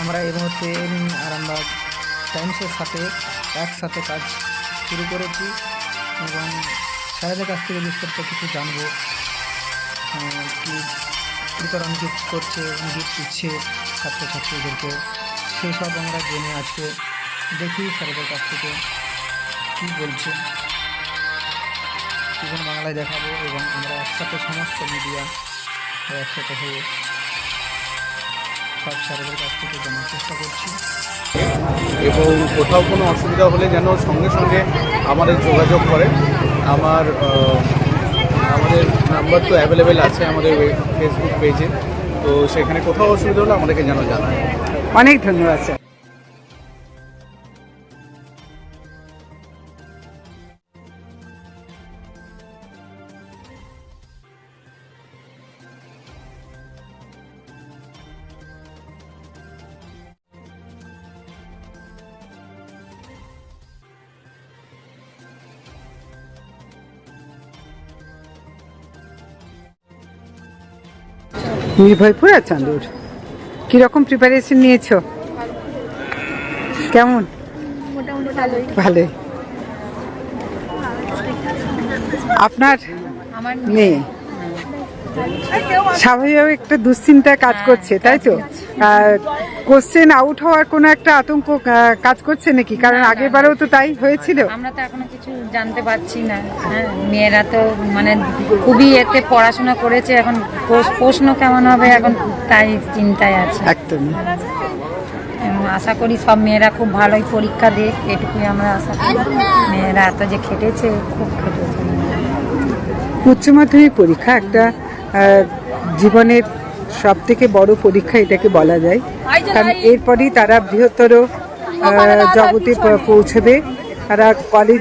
আমরা এই মুহূর্তে আরামবাগ টাইমসের সাথে একসাথে কাজ শুরু করেছি এবং স্যারেদের কাছ থেকে বিস্তারিত কিছু জানব। কি বিতরণ গিফট করছে গিফট দিচ্ছে ছাত্রছাত্রীদেরকে সেই সব আমরা জেনে আজকে দেখি স্যারেদের কাছ থেকে কী বলছে। জীবন বাংলায় দেখাবো এবং আমরা একসাথে সমস্ত মিডিয়া একসাথে হয়ে সব স্যারেদের কাছ থেকে জানার চেষ্টা করছি। এবং কোথাও কোনো অসুবিধা হলে যেন সঙ্গে সঙ্গে আমাদের যোগাযোগ করে। আমার আমাদের নাম্বার তো অ্যাভেলেবেল আছে আমাদের ফেসবুক পেজে তো সেখানে কোথাও অসুবিধা হলে আমাদেরকে যেন জানায়। অনেক ধন্যবাদ স্যার। নির্ভয়পুর আর চাঁদুর কীরকম প্রিপারেশন নিয়েছো? কেমন? ভালোই। আপনার নেই মেয়ে? স্বাভাবিকভাবে একটা দুশ্চিন্তায় কাজ করছে তাই তো? কোশ্চেন আউট হওয়ার কোনো একটা আতঙ্ক কাজ করছে নাকি? কারণ আগের বারেও তো তাই হয়েছিল। আমরা তো এখনও কিছু জানতে পারছি না হ্যাঁ? মেয়েরা তো মানে খুবই এতে পড়াশোনা করেছে এখন প্রশ্ন কেমন হবে? এখন তাই চিন্তায় আছে। একদমই এবং আশা করি সব মেয়েরা খুব ভালোই পরীক্ষা দেখ এটুকুই আমরা আশা করি। মেয়েরা এত যে খেটেছে খুব খেটেছে। উচ্চ মাধ্যমিক পরীক্ষা একটা জীবনের সব থেকে বড় পরীক্ষা এটাকে বলা যায়। কারণ এরপরই তারা বৃহত্তর জগতে পৌঁছবে। তারা কলেজ